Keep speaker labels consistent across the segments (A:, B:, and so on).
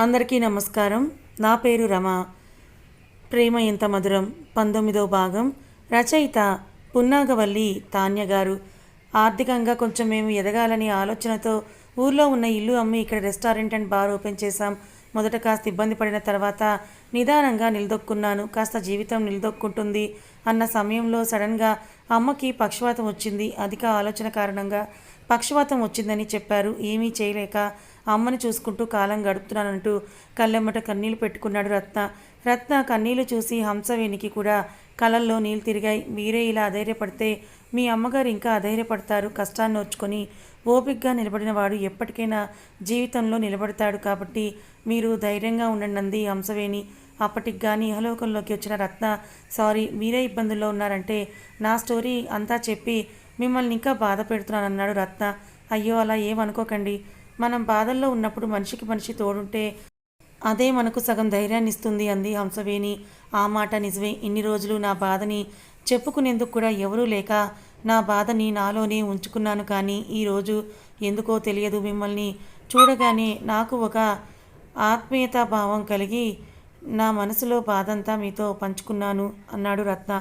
A: అందరికీ నమస్కారం. నా పేరు రమ. ప్రేమ ఎంత మధురం. పంతొమ్మిదో భాగం. రచయిత పున్నాగవల్లి తాన్య గారు. ఆర్థికంగా కొంచెం మేము ఎదగాలని ఆలోచనతో ఊర్లో ఉన్న ఇల్లు అమ్మి ఇక్కడ రెస్టారెంట్ అండ్ బార్ ఓపెన్ చేశాం. మొదట కాస్త ఇబ్బంది పడిన తర్వాత నిదానంగా నిలదొక్కున్నాను. కాస్త జీవితం నిలదొక్కుంటుంది అన్న సమయంలో సడన్గా అమ్మకి పక్షవాతం వచ్చింది. అధిక ఆలోచన కారణంగా పక్షవాతం వచ్చిందని చెప్పారు. ఏమీ చేయలేక అమ్మని చూసుకుంటూ కాలం గడుపుతున్నానంటూ కళ్ళెమ్మట కన్నీళ్ళు పెట్టుకున్నాడు రత్న. రత్న కన్నీళ్ళు చూసి హంసవేణికి కూడా కళల్లో నీళ్ళు తిరిగాయి. మీరే ఇలా అధైర్యపడితే మీ అమ్మగారు ఇంకా అధైర్యపడతారు. కష్టాన్ని నోచుకొని ఓపికగా నిలబడిన వాడు ఎప్పటికైనా జీవితంలో నిలబడతాడు కాబట్టి మీరు ధైర్యంగా ఉండండి అంది హంసవేణి. అప్పటికి కానీ ఇహలోకంలోకి వచ్చిన రత్న సారీ మీరే ఇబ్బందుల్లో ఉన్నారంటే నా స్టోరీ అంతా చెప్పి మిమ్మల్ని ఇంకా బాధ పెడుతున్నానన్నాడు రత్న. అయ్యో అలా ఏమనుకోకండి మనం బాధల్లో ఉన్నప్పుడు మనిషికి మనిషి తోడుంటే అదే మనకు సగం ధైర్యాన్ని ఇస్తుంది అంది హంసవేణి. ఆ మాట నిజమే. ఇన్ని రోజులు నా బాధని చెప్పుకునేందుకు కూడా ఎవరూ లేక నా బాధని నాలోనే ఉంచుకున్నాను కానీ ఈరోజు ఎందుకో తెలియదు మిమ్మల్ని చూడగానే నాకు ఒక ఆత్మీయతా భావం కలిగి నా మనసులో బాధంతా మీతో పంచుకున్నాను అన్నాడు రత్న.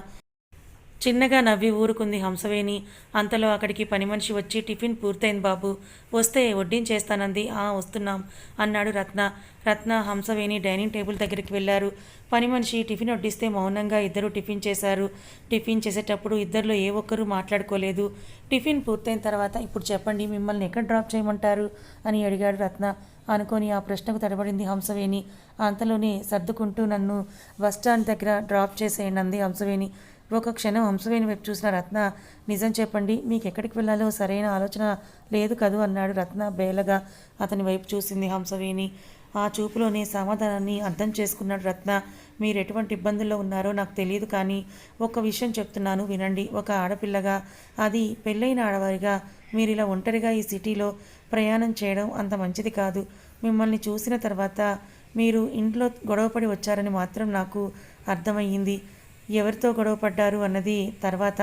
A: చిన్నగా నవ్వి ఊరుకుంది హంసవేణి. అంతలో అక్కడికి పని మనిషి వచ్చి టిఫిన్ పూర్తయింది బాబు. వస్తే వడ్డించేస్తానంది. ఆ వస్తున్నాం అన్నాడు రత్న. రత్న హంసవేణి డైనింగ్ టేబుల్ దగ్గరికి వెళ్ళారు పని మనిషి టిఫిన్ వడ్డిస్తే మౌనంగా ఇద్దరు టిఫిన్ చేశారు. టిఫిన్ చేసేటప్పుడు ఇద్దరిలో ఏ ఒక్కరూ మాట్లాడుకోలేదు. టిఫిన్ పూర్తయిన తర్వాత ఇప్పుడు చెప్పండి మిమ్మల్ని ఎక్కడ డ్రాప్ చేయమంటారు? అని అడిగాడు రత్న. అనుకొని ఆ ప్రశ్నకు తడబడింది హంసవేణి. అంతలోనే సర్దుకుంటూ నన్ను బస్టాండ్ దగ్గర డ్రాప్ చేసేయండి అంది హంసవేణి. ఒక క్షణం హంసవేణి వైపు చూసిన రత్న నిజం చెప్పండి మీకు ఎక్కడికి వెళ్ళాలో? సరైన ఆలోచన లేదు కదూ? అన్నాడు రత్న బేలగా. అతని వైపు చూసింది హంసవేణి. ఆ చూపులోనే సమాధానాన్ని అర్థం చేసుకున్నాడు రత్న. మీరు ఎటువంటి ఇబ్బందుల్లో ఉన్నారో నాకు తెలియదు కానీ ఒక విషయం చెప్తున్నాను వినండి. ఒక ఆడపిల్లగా అది పెళ్ళైన ఆడవారిగా మీరు ఇలా ఒంటరిగా ఈ సిటీలో ప్రయాణం చేయడం అంత మంచిది కాదు. మిమ్మల్ని చూసిన తర్వాత మీరు ఇంట్లో గొడవపడి వచ్చారని మాత్రం నాకు అర్థమయ్యింది. ఎవరితో గొడవపడ్డారు అన్నది తర్వాత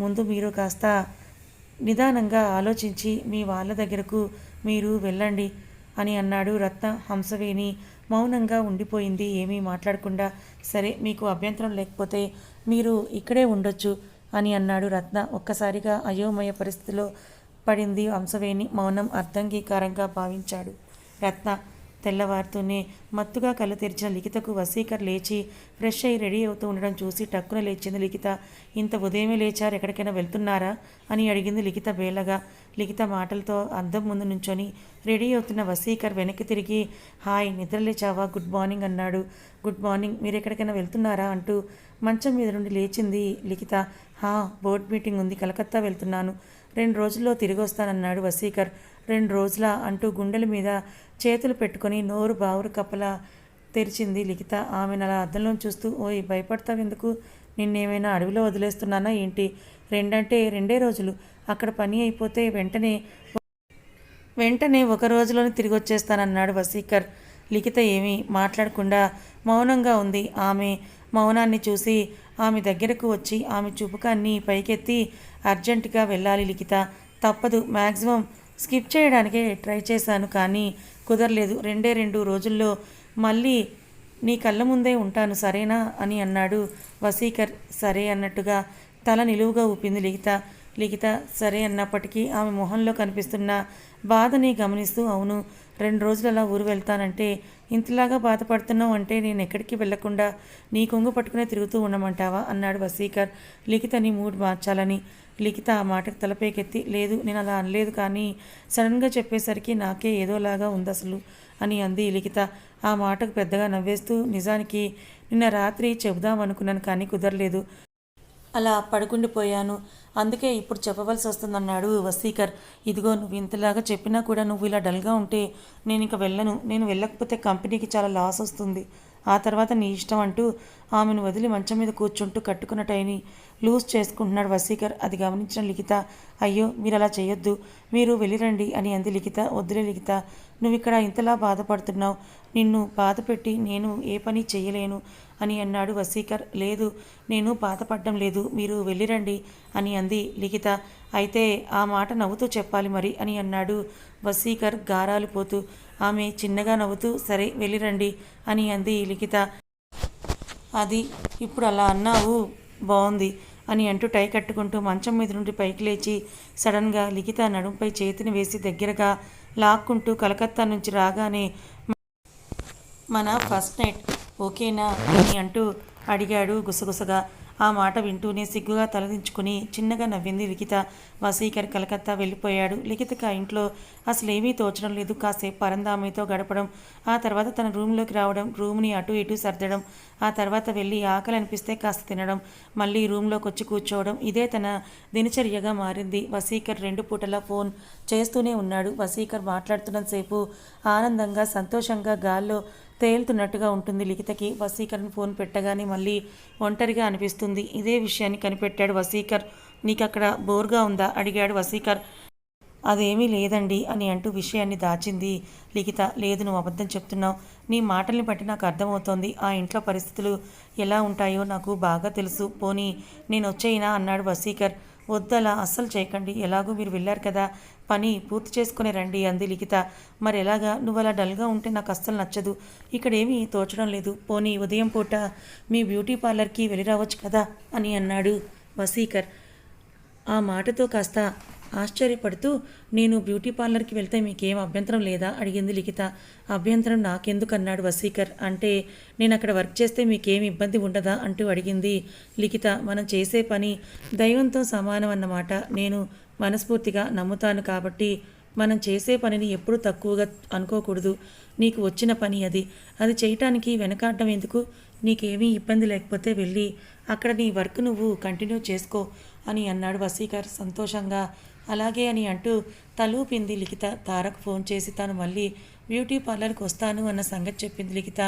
A: ముందు మీరు కాస్త నిదానంగా ఆలోచించి మీ వాళ్ళ దగ్గరకు మీరు వెళ్ళండి అని అన్నాడు రత్న హంసవేణి. మౌనంగా ఉండిపోయింది. ఏమీ మాట్లాడకుండా సరే మీకు అభ్యంతరం లేకపోతే మీరు ఇక్కడే ఉండొచ్చు అని అన్నాడు రత్న. ఒక్కసారిగా అయోమయ పరిస్థితిలో పడింది హంసవేణి. మౌనం అర్థంగీకారంగా భావించాడు రత్న. తెల్లవారుతూనే మత్తుగా కళ్ళు తెరిచిన లిఖితకు వసీకర్ లేచి ఫ్రెష్ అయి రెడీ అవుతూ ఉండడం చూసి టక్కున లేచింది లిఖిత. ఇంత ఉదయమే లేచారు ఎక్కడికైనా వెళ్తున్నారా? అని అడిగింది లిఖిత బేలగా. లిఖిత మాటలతో అద్దం ముందు నుంచొని రెడీ అవుతున్న వసీకర్ వెనక్కి తిరిగి హాయ్ నిద్రలేచావా గుడ్ మార్నింగ్ అన్నాడు. గుడ్ మార్నింగ్ మీరు ఎక్కడికైనా వెళ్తున్నారా? అంటూ మంచం మీద నుండి లేచింది లిఖిత. హా బోర్డ్ మీటింగ్ ఉంది కలకత్తా వెళ్తున్నాను. రెండు రోజుల్లో తిరిగి వస్తానన్నాడు వసీకర్ రెండు రోజుల అంటూ గుండెల మీద చేతులు పెట్టుకొని నోరు బావురు కప్పలా తెరిచింది లిఖిత. ఆమెను అలా అద్దంలో చూస్తూ ఓయ్ భయపడతావు ఎందుకు? నిన్నేమైనా అడవిలో వదిలేస్తున్నానా ఏంటి? రెండంటే రెండే రోజులు. అక్కడ పని అయిపోతే వెంటనే వెంటనే ఒక రోజులోనే తిరిగి వచ్చేస్తానన్నాడు వసీకర్ లిఖిత ఏమీ మాట్లాడకుండా మౌనంగా ఉంది. ఆమె మౌనాన్ని చూసి ఆమె దగ్గరకు వచ్చి ఆమె చూపుకాన్ని పైకెత్తి అర్జెంటుగా వెళ్ళాలి లిఖిత. తప్పదు. మ్యాక్సిమం స్కిప్ చేయడానికే ట్రై చేశాను కానీ కుదరలేదు. రెండే రెండు రోజుల్లో మళ్ళీ నీ కళ్ళ ముందే ఉంటాను సరేనా అని అన్నాడు వసీకర్ సరే అన్నట్టుగా తల నిలువుగా ఊపింది లిఖిత. లిఖిత సరే అన్నప్పటికీ ఆమె మొహంలో కనిపిస్తున్న బాధని గమనిస్తూ అవును రెండు రోజులు అలా ఊరు వెళ్తానంటే ఇంతలాగా బాధపడుతున్నావు అంటే నేను ఎక్కడికి వెళ్ళకుండా నీ కొంగు పట్టుకునే తిరుగుతూ ఉండమంటావా? అన్నాడు వసీకర్ లిఖితని మూడ్ మార్చాలని. లిఖిత ఆ మాటకు తలపైకెత్తి లేదు నేను అలా అనలేదు కానీ సడన్గా చెప్పేసరికి నాకే ఏదోలాగా ఉంది అసలు అని అంది లిఖిత. ఆ మాటకు పెద్దగా నవ్వేస్తూ నిజానికి నిన్న రాత్రి చెబుదామనుకున్నాను కానీ కుదరలేదు. అలా పడుకుండిపోయాను అందుకే ఇప్పుడు చెప్పవలసి వస్తుందన్నాడు వసీకర్. ఇదిగో నువ్వు ఇంతలాగా చెప్పినా కూడా నువ్వు ఇలా డల్గా ఉంటే నేను ఇంక వెళ్ళను. నేను వెళ్ళకపోతే కంపెనీకి చాలా లాస్ వస్తుంది. ఆ తర్వాత నీ ఇష్టం అంటూ ఆమెను వదిలి మంచం మీద కూర్చుంటూ కట్టుకున్న టైని లూజ్ చేసుకుంటున్నాడు వసీకర్ అది గమనించిన లిఖిత అయ్యో మీరు అలా చేయొద్దు. మీరు వెళ్ళిరండి అని అంది లిఖిత. వద్దులే లిఖిత నువ్వు ఇక్కడ ఇంతలా బాధపడుతున్నావు. నిన్ను బాధ పెట్టి నేను ఏ పని చేయలేను అని అన్నాడు వసీకర్ లేదు నేను బాధపడడం లేదు. మీరు వెళ్ళిరండి అని అంది లిఖిత. అయితే ఆ మాట నవ్వుతూ చెప్పాలి మరి అని అన్నాడు. వసీకర్ గారాలు పోతూ ఆమె చిన్నగా నవ్వుతూ సరే వెళ్ళిరండి అని అంది లిఖిత. అది ఇప్పుడు అలా అన్నావు? బాగుంది అని అంటూ టై కట్టుకుంటూ మంచం మీద నుండి పైకి లేచి సడన్గా లిఖిత నడుంపై చేతిని వేసి దగ్గరగా లాక్కుంటూ కలకత్తా నుంచి రాగానే మన ఫస్ట్ నైట్ ఓకేనా? అని అంటూ అడిగాడు గుసగుసగా. ఆ మాట వింటూనే సిగ్గుగా తలదించుకుని చిన్నగా నవ్వింది లిఖిత. వసీకర్ కలకత్తా వెళ్ళిపోయాడు. లిఖితకు ఆ ఇంట్లో అసలు ఏమీ తోచడం లేదు. కాసేపు పరందామితో గడపడం ఆ తర్వాత తన రూమ్లోకి రావడం రూమ్ని అటు ఇటు సర్దడం ఆ తర్వాత వెళ్ళి ఆకలి అనిపిస్తే కాస్త తినడం మళ్ళీ రూమ్లోకి వచ్చి కూర్చోవడం ఇదే తన దినచర్యగా మారింది. వసీకర్ రెండు పూటలా ఫోన్ చేస్తూనే ఉన్నాడు. వసీకర్ మాట్లాడుతున్నంతసేపు ఆనందంగా సంతోషంగా గాల్లో తేలుతున్నట్టుగా ఉంటుంది. లిఖితకి వసీకర్ని ఫోన్ పెట్టగానే మళ్ళీ ఒంటరిగా అనిపిస్తుంది. ఇదే విషయాన్ని కనిపెట్టాడు వసీకర్. నీకు అక్కడ బోర్గా ఉందా? అడిగాడు వసీకర్. అదేమీ లేదండి అని అంటూ విషయాన్ని దాచింది లిఖిత. లేదు నువ్వు అబద్ధం చెప్తున్నావు. నీ మాటల్ని బట్టి నాకు అర్థమవుతోంది. ఆ ఇంట్లో పరిస్థితులు ఎలా ఉంటాయో నాకు బాగా తెలుసు. పోనీ నేను వచ్చేయినా? అన్నాడు వసీకర్. వద్దలా అస్సలు చేయకండి. ఎలాగో మీరు వెళ్ళారు కదా. పని పూర్తి చేసుకుని రండి అంది లిఖిత. మరి ఎలాగా? నువ్వు అలా డల్గా ఉంటే నాకు అస్సలు నచ్చదు. ఇక్కడేమీ తోచడం లేదు. పోనీ ఉదయం పూట మీ బ్యూటీ పార్లర్కి వెళ్ళి రావచ్చు కదా అని అన్నాడు వసీకర్. ఆ మాటతో కాస్త ఆశ్చర్యపడుతూ నేను బ్యూటీ పార్లర్కి వెళ్తే మీకేం అభ్యంతరం లేదా? అడిగింది లిఖిత. అభ్యంతరం నాకెందుకు అన్నాడు వసీకర్ అంటే నేను అక్కడ వర్క్ చేస్తే మీకేం ఇబ్బంది ఉండదా? అంటూ అడిగింది లిఖిత. మనం చేసే పని దైవంతో సమానం అన్నమాట. నేను మనస్ఫూర్తిగా నమ్ముతాను కాబట్టి మనం చేసే పనిని ఎప్పుడూ తక్కువగా అనుకోకూడదు. నీకు వచ్చిన పని అది. అది చేయటానికి వెనకాడటం ఎందుకు? నీకేమీ ఇబ్బంది లేకపోతే వెళ్ళి అక్కడ నీ వర్క్ నువ్వు కంటిన్యూ చేసుకో అని అన్నాడు వసీకర్ సంతోషంగా. అలాగే అని అంటూ తలూపింది లిఖిత తారకు ఫోన్ చేసి తాను మళ్ళీ బ్యూటీ పార్లర్కి వస్తాను అన్న సంగతి చెప్పింది లిఖిత.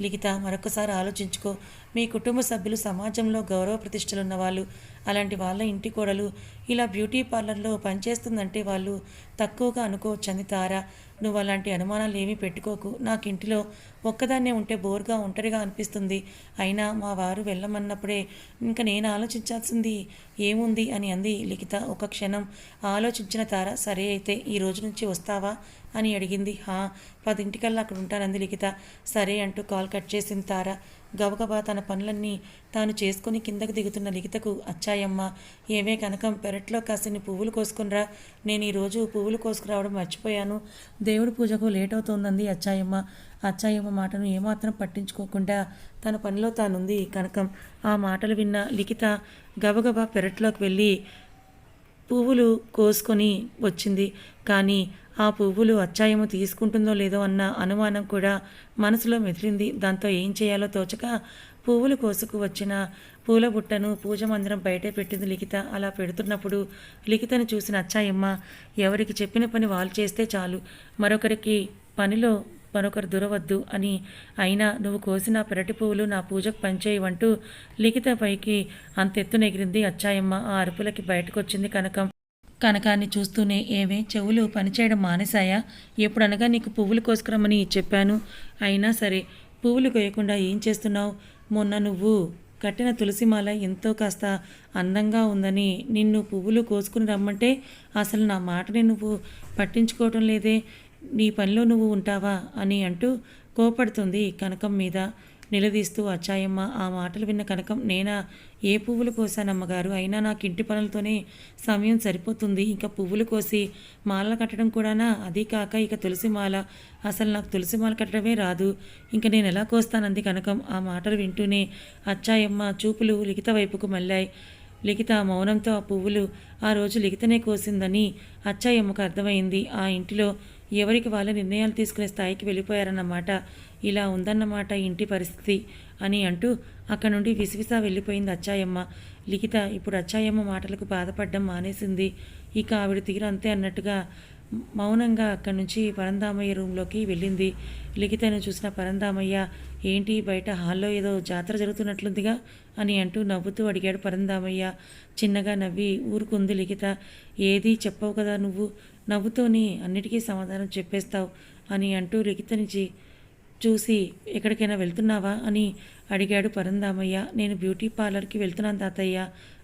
A: లిఖిత మరొకసారి ఆలోచించుకో. మీ కుటుంబ సభ్యులు సమాజంలో గౌరవ ప్రతిష్టలున్న వాళ్ళు అలాంటి వాళ్ళ ఇంటి కోడలు ఇలా బ్యూటీ పార్లర్లో పనిచేస్తుందంటే వాళ్ళు తక్కువగా అనుకోవచ్చని తారా. నువ్వు అలాంటి అనుమానాలు ఏమీ పెట్టుకోకు. నాకు ఇంటిలో ఒక్కదాన్నే ఉంటే బోర్గా ఒంటరిగా అనిపిస్తుంది. అయినా మా వారు వెళ్ళమన్నప్పుడే ఇంకా నేను ఆలోచించాల్సింది ఏముంది అని అంది లిఖిత. ఒక క్షణం ఆలోచించిన తార సరే అయితే ఈ రోజు నుంచి వస్తావా అని అడిగింది. హా పదింటికల్లా అక్కడ ఉంటానంది లిఖిత. సరే అంటూ కాల్ కట్ చేసిన తార గబగబా తన పనులన్నీ తాను చేసుకుని కిందకు దిగుతున్న లిఖితకు అచ్చాయమ్మ ఏమే కనకం పెరట్లో కాసిని పువ్వులు కోసుకునిరా నేను ఈరోజు పువ్వులు కోసుకురావడం మర్చిపోయాను. దేవుడి పూజకు లేట్ అవుతోందంది అచ్చాయమ్మ. అచ్చాయమ్మ మాటను ఏమాత్రం పట్టించుకోకుండా తన పనిలో తానుంది కనకం. ఆ మాటలు విన్న లిఖిత గబగబా పెరట్లోకి వెళ్ళి పువ్వులు కోసుకొని వచ్చింది. కానీ ఆ పువ్వులు అచ్చాయము తీసుకుంటుందో లేదో అన్న అనుమానం కూడా మనసులో మెదిలింది. దాంతో ఏం చేయాలో తోచక పువ్వులు కోసుకు వచ్చిన పూల బుట్టను పూజ మందిరం బయటే పెట్టింది లిఖిత. అలా పెడుతున్నప్పుడు లిఖితను చూసిన అచ్చాయమ్మ ఎవరికి చెప్పిన పని వాళ్ళు చేస్తే చాలు. మరొకరికి పనిలో మరొకరు దురవద్దు అని అయినా నువ్వు కోసిన పెరటి పువ్వులు నా పూజకు పనిచేయవంటూ లిఖిత పైకి అంతెత్తునెగిరింది అచ్చాయమ్మ. ఆ అరుపులకి బయటకొచ్చింది కనకం. కనకాన్ని చూస్తూనే ఏవే చెవులు పనిచేయడం మానేశాయా? ఎప్పుడనగా నీకు పువ్వులు కోసుకురమ్మని చెప్పాను. అయినా సరే పువ్వులు కోయకుండా ఏం చేస్తున్నావు? మొన్న నువ్వు కట్టిన తులసిమాల ఎంతో కాస్త అందంగా ఉందని నిన్ను పువ్వులు కోసుకుని రమ్మంటే అసలు నా మాటని నువ్వు పట్టించుకోవటం లేదే. నీ పనిలో నువ్వు ఉంటావా? అని అంటూ కోపడుతుంది కనకం మీద. నిలదీస్తూ అచ్చాయమ్మ ఆ మాటలు విన్న కనకం నేనా? ఏ పువ్వులు కోసానమ్మగారు అయినా నాకు ఇంటి పనులతోనే సమయం సరిపోతుంది. ఇంకా పువ్వులు కోసి మాలలు కట్టడం కూడానా? అది కాక ఇక తులసి మాల. అసలు నాకు తులసి మాల కట్టడమే రాదు. ఇంక నేను ఎలా కోస్తానంది కనకం? ఆ మాటలు వింటూనే అచ్చాయమ్మ చూపులు లిఖిత వైపుకు మళ్ళాయి. లిఖిత మౌనంతో ఆ పువ్వులు ఆ రోజు లిఖితనే కోసిందని అచ్చాయమ్మకు అర్థమైంది. ఆ ఇంటిలో ఎవరికి వాళ్ళ నిర్ణయాలు తీసుకునే స్థాయికి వెళ్ళిపోయారన్నమాట. ఇలా ఉందన్నమాట ఇంటి పరిస్థితి అని అంటూ అక్కడి నుండి విసివిసా వెళ్ళిపోయింది అచ్చాయమ్మ. లిఖిత ఇప్పుడు అచ్చాయమ్మ మాటలకు బాధపడడం మానేసింది. ఇక ఆవిడ తీరు అంతే అన్నట్టుగా మౌనంగా అక్కడి నుంచి పరందామయ్య రూమ్లోకి వెళ్ళింది. లిఖితను చూసిన పరందామయ్య ఏంటి బయట హాల్లో ఏదో జాతర జరుగుతున్నట్లుందిగా? అని అంటూ నవ్వుతూ అడిగాడు పరందామయ్య చిన్నగా నవ్వి ఊరుకుంది లిఖిత. ఏది చెప్పవు కదా నువ్వు. నవ్వుతోని అన్నిటికీ సమాధానం చెప్పేస్తావు అని అంటూ లిఖిత నుంచి చూసి ఎక్కడికైనా వెళ్తున్నావా? అని అడిగాడు పరందామయ్య. నేను బ్యూటీ పార్లర్కి వెళ్తున్నాను తాతయ్య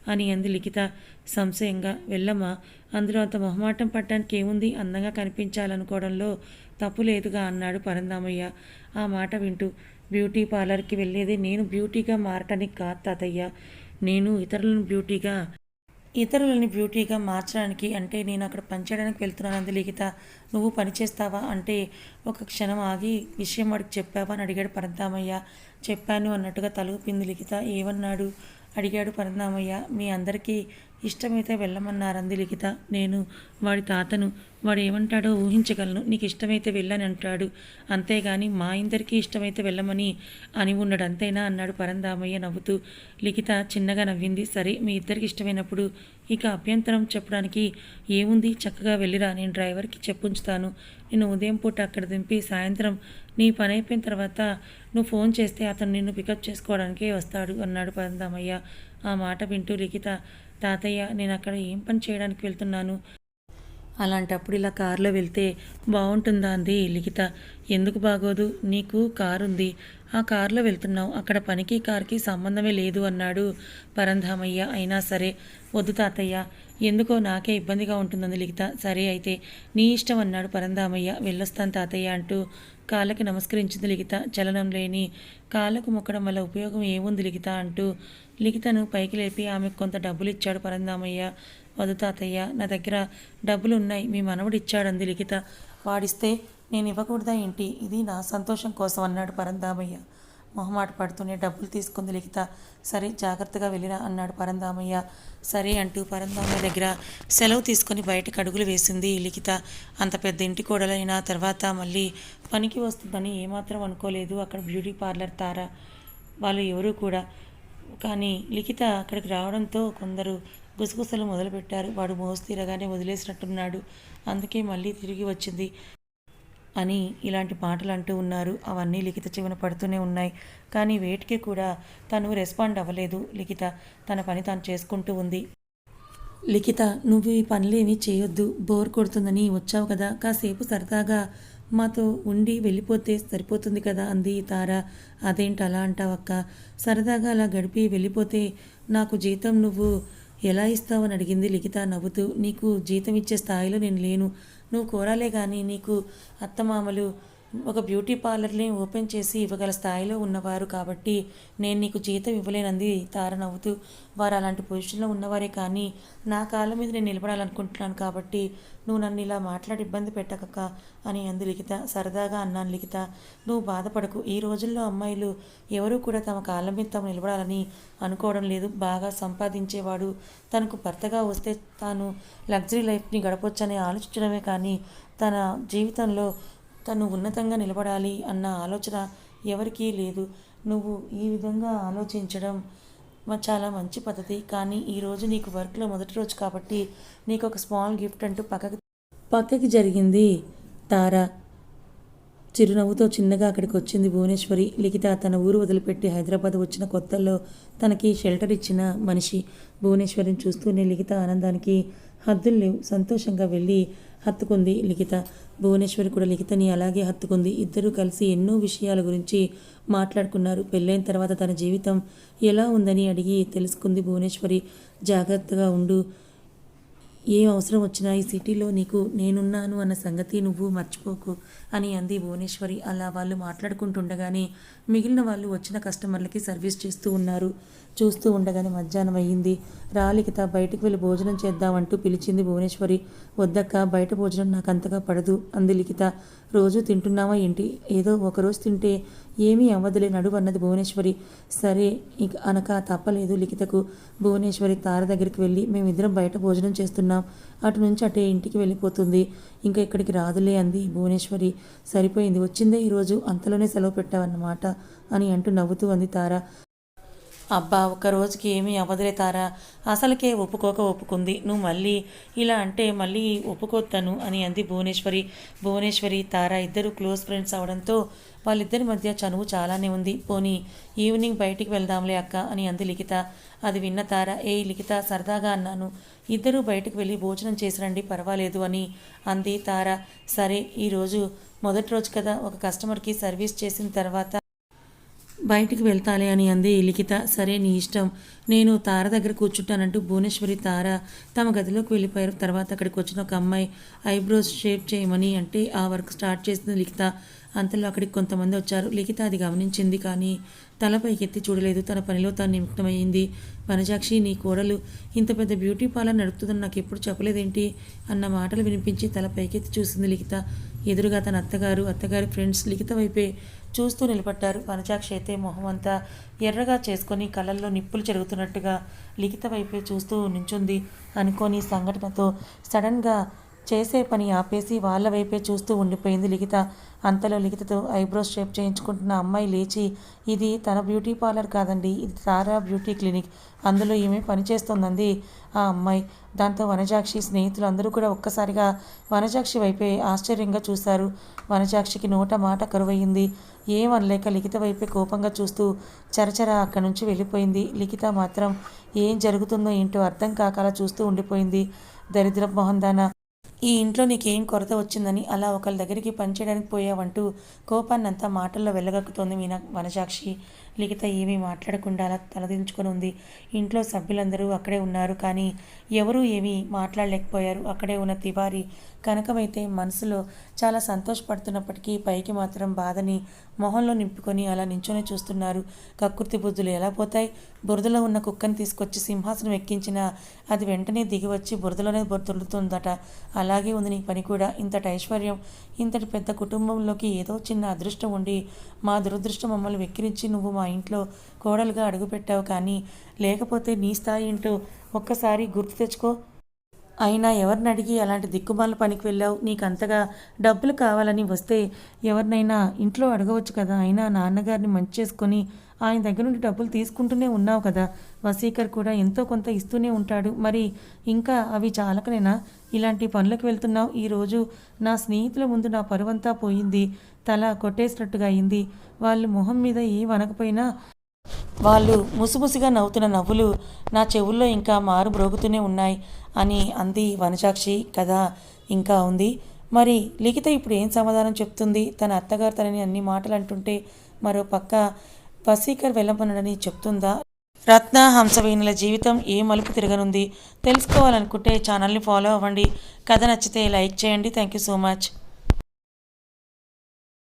A: అని అంది లిఖిత. సంశయంగా వెళ్ళమ్మా. అందులో అంత మొహమాటం పట్టడానికి ఏముంది? అందంగా కనిపించాలనుకోవడంలో తప్పు లేదుగా అన్నాడు పరందామయ్య. ఆ మాట వింటూ బ్యూటీ పార్లర్కి వెళ్ళేది నేను బ్యూటీగా మారటానికి కాదు తాతయ్య. నేను ఇతరులను బ్యూటీగా ఇతరులని బ్యూటీగా మార్చడానికి అంటే నేను అక్కడ పనిచేయడానికి వెళ్తున్నాను అంది లిఖిత. నువ్వు పని చేస్తావా? అంటే ఒక క్షణం ఆగి విషయం వాడికి చెప్పావా? అని అడిగాడు పరందామయ్య. చెప్పాను అన్నట్టుగా తలూపింది లిఖిత. ఏమన్నాడు? అడిగాడు పరందామయ్య. మీ అందరికీ ఇష్టమైతే వెళ్ళమన్నారంది లిఖిత. నేను వాడి తాతను వాడు ఏమంటాడో ఊహించగలను. నీకు ఇష్టమైతే వెళ్ళని అంటాడు. అంతేగాని మా ఇద్దరికీ ఇష్టమైతే వెళ్ళమని అని ఉన్నాడు. అంతేనా? అన్నాడు పరందామయ్య నవ్వుతూ. లిఖిత చిన్నగా నవ్వింది. సరే మీ ఇద్దరికి ఇష్టమైనప్పుడు ఇక అభ్యంతరం చెప్పడానికి ఏముంది? చక్కగా వెళ్ళిరా. నేను డ్రైవర్కి చెప్పుంచుతాను. నిన్ను ఉదయం పూట అక్కడ దింపి సాయంత్రం నీ పని అయిపోయిన తర్వాత నువ్వు ఫోన్ చేస్తే అతను నిన్ను పికప్ చేసుకోవడానికే వస్తాడు అన్నాడు పరందామయ్య. ఆ మాట వింటూ లిఖిత తాతయ్య నేను అక్కడ ఏం పని చేయడానికి వెళ్తున్నాను? అలాంటప్పుడు ఇలా కారులో వెళ్తే బాగుంటుందా అంది లిఖిత. ఎందుకు బాగోదు నీకు కారు ఉంది ఆ కారులో వెళ్తున్నావు అక్కడ పనికి కారుకి సంబంధమే లేదు అన్నాడు పరంధామయ్య. అయినా సరే వద్దు తాతయ్య ఎందుకో నాకే ఇబ్బందిగా ఉంటుందని లిఖిత. సరే అయితే నీ ఇష్టం అన్నాడు పరందామయ్య వెళ్ళొస్తాను తాతయ్య అంటూ కాళ్ళకి నమస్కరించింది లిఖిత. చలనం లేని కాళ్ళకు మొక్కడం వల్ల ఉపయోగం ఏముంది లిఖిత అంటూ లిఖితను పైకి లేపి ఆమెకు కొంత డబ్బులు ఇచ్చాడు పరందామయ్య వదు తాతయ్య నా దగ్గర డబ్బులు ఉన్నాయి మీ మనవడు ఇచ్చాడంది లిఖిత. వాడిస్తే నేను ఇవ్వకూడదా ఏంటి? ఇది నా సంతోషం కోసం అన్నాడు పరందామయ్య మొహమాట పడుతూనే డబ్బులు తీసుకుంది లిఖిత. సరే జాగ్రత్తగా వెళ్ళిరా అన్నాడు పరందామయ్య. సరే అంటూ పరందామయ్య దగ్గర సెలవు తీసుకొని బయటకు అడుగులు వేసింది లిఖిత. అంత పెద్ద ఇంటి కోడలైన తర్వాత మళ్ళీ పనికి వస్తుందని ఏమాత్రం అనుకోలేదు. అక్కడ బ్యూటీ పార్లర్ తార వాళ్ళు ఎవరూ కూడా. కానీ లిఖిత అక్కడికి రావడంతో కొందరు గుసగుసలు మొదలుపెట్టారు. వాడు మోసి తీరగానే వదిలేసినట్టున్నాడు. అందుకే మళ్ళీ తిరిగి వచ్చింది. అని ఇలాంటి మాటలు అంటూ ఉన్నారు. అవన్నీ లిఖిత చెవిన పడుతూనే ఉన్నాయి. కానీ వేటికి కూడా తను రెస్పాండ్ అవ్వలేదు. లిఖిత తన పని తాను చేసుకుంటూ ఉంది. లిఖిత నువ్వు ఈ పనులేమీ చేయొద్దు. బోర్ కొడుతుందని వచ్చావు కదా. కాసేపు సరదాగా మాతో ఉండి వెళ్ళిపోతే సరిపోతుంది కదా అంది తార. అదేంటి అలా అంటావక్క సరదాగా అలా గడిపి వెళ్ళిపోతే నాకు జీతం నువ్వు ఎలా ఇస్తావని అడిగింది లిఖిత నవ్వుతూ. నీకు జీతం ఇచ్చే స్థాయిలో నేను లేను. నువ్వు కోరాలే కానీ నీకు అత్తమామలు ఒక బ్యూటీ పార్లర్ని ఓపెన్ చేసి ఇవ్వగల స్థాయిలో ఉన్నవారు కాబట్టి నేను నీకు జీతం ఇవ్వలేనంది తార నవ్వుతూ వారు అలాంటి పొజిషన్లో ఉన్నవారే కానీ నా కాళ్ళ మీద నేను నిలబడాలనుకుంటున్నాను కాబట్టి నువ్వు నన్ను ఇలా మాట్లాడి ఇబ్బంది పెట్టకక్క అని అంది లిఖిత. సరదాగా అన్నాను లిఖిత. నువ్వు బాధపడకు. ఈ రోజుల్లో అమ్మాయిలు ఎవరూ కూడా తమ కాళ్ళ మీద తాము నిలబడాలని అనుకోవడం లేదు. బాగా సంపాదించేవాడు తనకు భర్తగా వస్తే తాను లగ్జరీ లైఫ్ని గడపొచ్చని ఆలోచించడమే కానీ తన జీవితంలో తను ఉన్నతంగా నిలబడాలి అన్న ఆలోచన ఎవరికీ లేదు. నువ్వు ఈ విధంగా ఆలోచించడం చాలా మంచి పద్ధతి. కానీ ఈరోజు నీకు వర్క్లో మొదటి రోజు కాబట్టి నీకు ఒక స్మాల్ గిఫ్ట్ అంటూ పక్కకి పక్కకి జరిగింది. తార చిరునవ్వుతో చిన్నగా అక్కడికి వచ్చింది భువనేశ్వరి. లిఖిత తన ఊరు వదిలిపెట్టి హైదరాబాద్ వచ్చిన కొత్తల్లో తనకి షెల్టర్ ఇచ్చిన మనిషి. భువనేశ్వరిని చూస్తూనే లిఖిత ఆనందానికి హద్దులు లేవు సంతోషంగా వెళ్ళి హత్తుకుంది లిఖిత. భువనేశ్వరి కూడా లిఖితని అలాగే హత్తుకుంది. ఇద్దరూ కలిసి ఎన్నో విషయాల గురించి మాట్లాడుకున్నారు. పెళ్ళైన తర్వాత తన జీవితం ఎలా ఉందని అడిగి తెలుసుకుంది భువనేశ్వరి. జాగ్రత్తగా ఉండు. ఏ అవసరం వచ్చినా ఈ సిటీలో నీకు నేనున్నాను అన్న సంగతి నువ్వు మర్చిపోకు అని అంది భువనేశ్వరి. అలా వాళ్ళు మాట్లాడుకుంటుండగానే మిగిలిన వాళ్ళు వచ్చిన కస్టమర్లకి సర్వీస్ చేస్తూ ఉన్నారు. చూస్తూ ఉండగానే మధ్యాహ్నం అయ్యింది. రాలికిత బయటికి వెళ్ళి భోజనం చేద్దామంటూ పిలిచింది భువనేశ్వరి. వద్దక్క బయట భోజనం నాకు అంతగా పడదు అంది లిఖిత. రోజు తింటున్నావా ఏంటి? ఏదో ఒకరోజు తింటే ఏమీ అవ్వదులే నడువు అన్నది భువనేశ్వరి. సరే ఇక అనక తప్పలేదు లిఖితకు. భువనేశ్వరి తార దగ్గరికి వెళ్ళి మేమిద్దరం బయట భోజనం చేస్తున్నాం. అటు నుంచి అటే ఇంటికి వెళ్ళిపోతుంది. ఇంకా ఇక్కడికి రాదులే అంది భువనేశ్వరి. సరిపోయింది వచ్చిందే ఈరోజు అంతలోనే సెలవు పెట్టావన్నమాట అని అంటూ నవ్వుతూ అంది తార. అబ్బా ఒక రోజుకి ఏమీ అవ్వదులే తారా. అసలుకే ఒప్పుకోక ఒప్పుకుంది. నువ్వు మళ్ళీ ఇలా అంటే మళ్ళీ ఒప్పుకోతాను అని అంది భువనేశ్వరి. భువనేశ్వరి తారా ఇద్దరు క్లోజ్ ఫ్రెండ్స్ అవడంతో వాళ్ళిద్దరి మధ్య చనువు చాలానే ఉంది. పోనీ ఈవినింగ్ బయటికి వెళ్దాంలే అక్క అని అంది లిఖిత. అది విన్న తార ఏ లిఖిత సరదాగా అన్నాను. ఇద్దరూ బయటకు వెళ్ళి భోజనం చేసిరండి పర్వాలేదు అని అంది తార. సరే ఈరోజు మొదటి రోజు కదా ఒక కస్టమర్కి సర్వీస్ చేసిన తర్వాత బయటికి వెళ్తాలే అని అంది లిఖిత. సరే నీ ఇష్టం. నేను తార దగ్గర కూర్చుంటానంటూ భువనేశ్వరి తార తమ గదిలోకి వెళ్ళిపోయారు. తర్వాత అక్కడికి వచ్చిన ఒక అమ్మాయి ఐబ్రోస్ షేప్ చేయమని అంటే ఆ వర్క్ స్టార్ట్ చేసింది లిఖిత. అంతలో అక్కడికి కొంతమంది వచ్చారు. లిఖిత అది గమనించింది కానీ తలపైకి ఎత్తి చూడలేదు. తన పనిలో తాను నిమిత్తమైంది వనజాక్షి నీ కోడలు ఇంత పెద్ద బ్యూటీ పార్లర్ నడుపుతుందని నాకు ఎప్పుడు చెప్పలేదేంటి? అన్న మాటలు వినిపించి తల పైకెత్తి చూసింది లిఖిత. ఎదురుగా తన అత్తగారు అత్తగారి ఫ్రెండ్స్ లిఖిత వైపే చూస్తూ నిలబడ్డారు. వనజాక్షి అయితే మొహం అంతా ఎర్రగా చేసుకొని కళ్ళల్లో నిప్పులు చెరుగుతున్నట్టుగా లిఖిత వైపే చూస్తూ నించుంది. అనుకోని సంఘటనతో సడన్గా చేసే పని ఆపేసి వాళ్ళ వైపే చూస్తూ ఉండిపోయింది లిఖిత. అంతలో లిఖితతో ఐబ్రోస్ షేప్ చేయించుకుంటున్న అమ్మాయి లేచి ఇది తన బ్యూటీ పార్లర్ కాదండి ఇది తారా బ్యూటీ క్లినిక్. అందులో ఈమె పనిచేస్తోందంది ఆ అమ్మాయి. దాంతో వనజాక్షి స్నేహితులు అందరూ కూడా ఒక్కసారిగా వనజాక్షి వైపే ఆశ్చర్యంగా చూశారు. వనజాక్షికి నోట మాట కరువయ్యింది ఏమనలేక లిఖిత వైపే కోపంగా చూస్తూ చరచర అక్కడి నుంచి వెళ్ళిపోయింది. లిఖిత మాత్రం ఏం జరుగుతుందో ఏంటో అర్థం కాకలా చూస్తూ ఉండిపోయింది దరిద్ర మొహందాన. ఈ ఇంట్లో నీకేం కొరత వచ్చిందని అలా ఒకళ్ళ దగ్గరికి పనిచేయడానికి పోయావంటూ కోపాన్నంతా మాటల్లో వెళ్ళగక్కుతోంది మీనా వనజాక్షి. లిఖిత ఏమీ మాట్లాడకుండా అలా తలదించుకొని ఉంది. ఇంట్లో సభ్యులందరూ అక్కడే ఉన్నారు. కానీ ఎవరూ ఏమీ మాట్లాడలేకపోయారు. అక్కడే ఉన్న తివారి కనకమైతే మనసులో చాలా సంతోషపడుతున్నప్పటికీ పైకి మాత్రం బాధని మొహంలో నింపుకొని అలా నించొని చూస్తున్నారు. కక్కుర్తి బుద్ధులు ఎలా పోతాయి? బురదలో ఉన్న కుక్కని తీసుకొచ్చి సింహాసనం ఎక్కించినా అది వెంటనే దిగి వచ్చి బురదలోనే దొరుకుతుందట అలాగే ఉంది నీ పని కూడా. ఇంతటి ఐశ్వర్యం ఇంతటి పెద్ద కుటుంబంలోకి ఏదో చిన్న అదృష్టం ఉండి మా దురదృష్టం మమ్మల్ని వెక్కిరించి నువ్వు మా ఇంట్లో కోడలుగా అడుగుపెట్టావు కానీ లేకపోతే నీ స్థాయి ఏంటో ఒక్కసారి గుర్తు తెచ్చుకో. అయినా ఎవరిని అడిగి అలాంటి దిక్కుమాల పనికి వెళ్ళావు? నీకు అంతగా డబ్బులు కావాలని వస్తే ఎవరినైనా ఇంట్లో అడగవచ్చు కదా. అయినా నాన్నగారిని మంచి చేసుకొని ఆయన దగ్గర నుండి డబ్బులు తీసుకుంటూనే ఉన్నావు కదా. వసీకర్ కూడా ఎంతో కొంత ఇస్తూనే ఉంటాడు. మరి ఇంకా అవి చాలకనేనా? ఇలాంటి పనులకు వెళ్తున్నావు. ఈరోజు నా స్నేహితుల ముందు నా పరువంతా పోయింది. తల కొట్టేసినట్టుగా అయింది. వాళ్ళు మొహం మీద ఏ వనకపోయినా వాళ్ళు ముసిముసిగా నవ్వుతున్న నవ్వులు నా చెవుల్లో ఇంకా మారు బ్రోగుతూనే ఉన్నాయి అని అంది వనజాక్షి. కథ ఇంకా ఉంది. మరి లిఖిత ఇప్పుడు ఏం సమాధానం చెప్తుంది? తన అత్తగారు తనని అన్ని మాటలు అంటుంటే మరో పక్క బసీకర్ వెళ్ళమనని చెప్తుందా? రత్న హంసవేణుల జీవితం ఏ మలుపు తిరగనుంది? తెలుసుకోవాలనుకుంటే ఛానల్ని ఫాలో అవ్వండి. కథ నచ్చితే లైక్ చేయండి. Thank you so much.